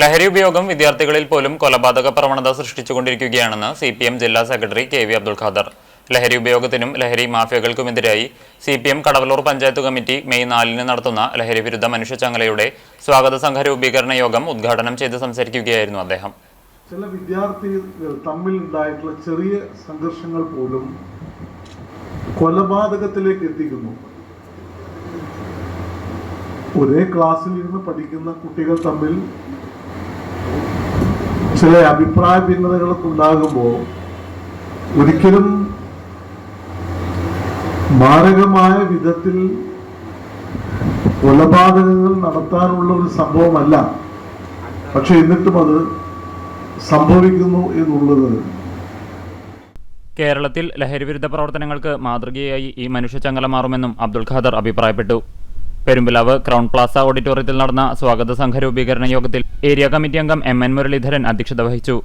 ലഹരി ഉപയോഗം വിദ്യാർത്ഥികളിൽ പോലും കൊലപാതക പ്രവണത സൃഷ്ടിച്ചുകൊണ്ടിരിക്കുകയാണെന്ന് സി പി എം ജില്ലാ secretary K V Abdul Khader. ലഹരി ഉപയോഗത്തിനും ലഹരി മാഫിയകൾക്കുമെതിരായി C P M Kadavallur panchayat committee May നാലിന് നടത്തുന്ന ലഹരി വിരുദ്ധ മനുഷ്യചങ്ങലയുടെ സ്വാഗത സംഘ രൂപീകരണ യോഗം ഉദ്ഘാടനം ചെയ്ത് സംസാരിക്കുകയായിരുന്നു അദ്ദേഹം. ചില വിദ്യാർത്ഥികൾ തമ്മിൽ ഉണ്ടായിട്ടുള്ള ചെറിയ സംഘർഷങ്ങൾ പോലും കൊലപാതകത്തിലേക്ക് എത്തിക്കുന്നു. ഒരേ ക്ലാസ്സിൽ ഇരുന്ന് പഠിക്കുന്ന കുട്ടികൾ തമ്മിൽ ചില അഭിപ്രായ ഭിന്നതകളൊക്കെ ഉണ്ടാകുമ്പോൾ ഒരിക്കലും മാരകമായ വിധത്തിൽ കൊലപാതകങ്ങൾ നടത്താനുള്ള ഒരു സംഭവമല്ല. പക്ഷെ എന്നിട്ടും അത് സംഭവിക്കുന്നു എന്നുള്ളത്. കേരളത്തിൽ ലഹരിവിരുദ്ധ പ്രവർത്തനങ്ങൾക്ക് മാതൃകയായി ഈ മനുഷ്യചങ്ങല മാറുമെന്നും അബ്ദുൾ ഖാദർ അഭിപ്രായപ്പെട്ടു. പെരുമ്പിലാവ് ക്രൗൺ പ്ലാസ ഓഡിറ്റോറിയത്തിൽ നടന്ന സ്വാഗത സംഘ രൂപീകരണ യോഗത്തിൽ ഏരിയ കമ്മിറ്റി അംഗം എം എൻ മുരളീധരൻ അധ്യക്ഷത വഹിച്ചു.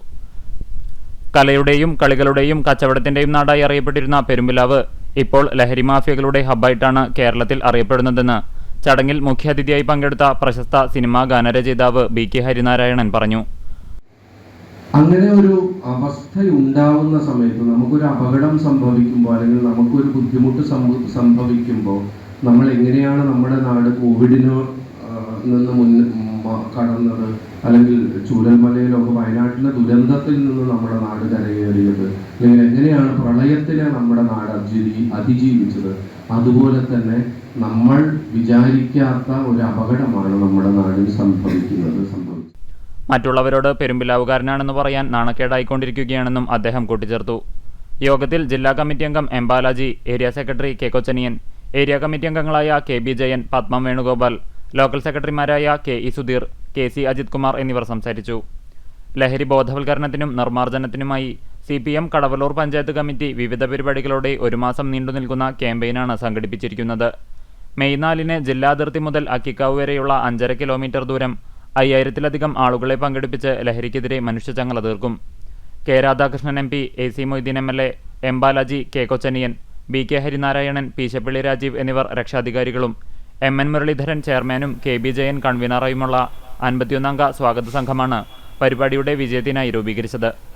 കലയുടെയും കളികളുടെയും കച്ചവടത്തിന്റെയും നാടായി അറിയപ്പെട്ടിരുന്ന പെരുമ്പിലാവ് ഇപ്പോൾ ലഹരി മാഫിയകളുടെ ഹബ്ബായിട്ടാണ് കേരളത്തിൽ അറിയപ്പെടുന്നതെന്ന് ചടങ്ങിൽ മുഖ്യാതിഥിയായി പങ്കെടുത്ത പ്രശസ്ത സിനിമാ ഗാനരചയിതാവ് ബി കെ ഹരിനാരായണൻ പറഞ്ഞു. അങ്ങനെ ഒരു അവസ്ഥയുണ്ടാവുന്ന സമയത്ത് നമുക്കൊരു അപകടം സംഭവിക്കുമ്പോൾ അല്ലെങ്കിൽ നമുക്കൊരു ബുദ്ധിമുട്ട് സംഭ- സംഭവിക്കുമ്പോൾ നമ്മൾ എങ്ങനെയാണ് നമ്മുടെ നാട് കോവിഡിന് നിന്ന് മുൻ മ- കടന്നത്? അല്ലെങ്കിൽ ചൂരൽമലയിലൊക്കെ വയനാട്ടിലെ ദുരന്തത്തിൽ നിന്ന് നമ്മുടെ നാട് കരകയറിയത്? അല്ലെങ്കിൽ എങ്ങനെയാണ് പ്രളയത്തിനെ നമ്മുടെ നാട് അതിജീവി അതിജീവിച്ചത്? അതുപോലെ തന്നെ നമ്മൾ വിചാരിക്കാത്ത ഒരു അപകടമാണ് നമ്മുടെ നാടിൽ സംഭവിക്കുന്നത് മറ്റുള്ളവരോട് പെരുമ്പിലാവുകാരനാണെന്ന് പറയാൻ നാണക്കേടായിക്കൊണ്ടിരിക്കുകയാണെന്നും അദ്ദേഹം കൂട്ടിച്ചേർത്തു. യോഗത്തിൽ ജില്ലാ കമ്മിറ്റി അംഗം M Balaji area secretary K Kochaniyan area committee അംഗങ്ങളായ K B Jayan Padmam Venugopal local സെക്രട്ടറിമാരായ K E Sudheer K C Ajith Kumar എന്നിവർ സംസാരിച്ചു. ലഹരി ബോധവൽക്കരണത്തിനും നിർമ്മാർജനത്തിനുമായി C P M Kadavallur panchayat committee വിവിധ പരിപാടികളോടെ ഒരു മാസം നീണ്ടു നിൽക്കുന്ന ക്യാമ്പയിനാണ് സംഘടിപ്പിച്ചിരിക്കുന്നത്. മെയ് നാലിന് ജില്ലാ അതിർത്തി മുതൽ അക്കിക്കാവ് വരെയുള്ള അഞ്ചര കിലോമീറ്റർ ദൂരം അയ്യായിരത്തിലധികം ആളുകളെ പങ്കെടുപ്പിച്ച് ലഹരിക്കെതിരെ മനുഷ്യചങ്ങല തീർക്കും. K Radhakrishnan M P A C Moideen M L A M Balaji K Kochaniyan B K Harinarayanan Peeshappilly Rajeev എന്നിവർ രക്ഷാധികാരികളും. എം എൻ മുരളീധരൻ ചെയർമാനും കെ ബി ജയൻ കൺവീനറായുമുള്ള അൻപത്തിയൊന്നംഗ സ്വാഗത സംഘമാണ് പരിപാടിയുടെ വിജയത്തിനായി രൂപീകരിച്ചത്.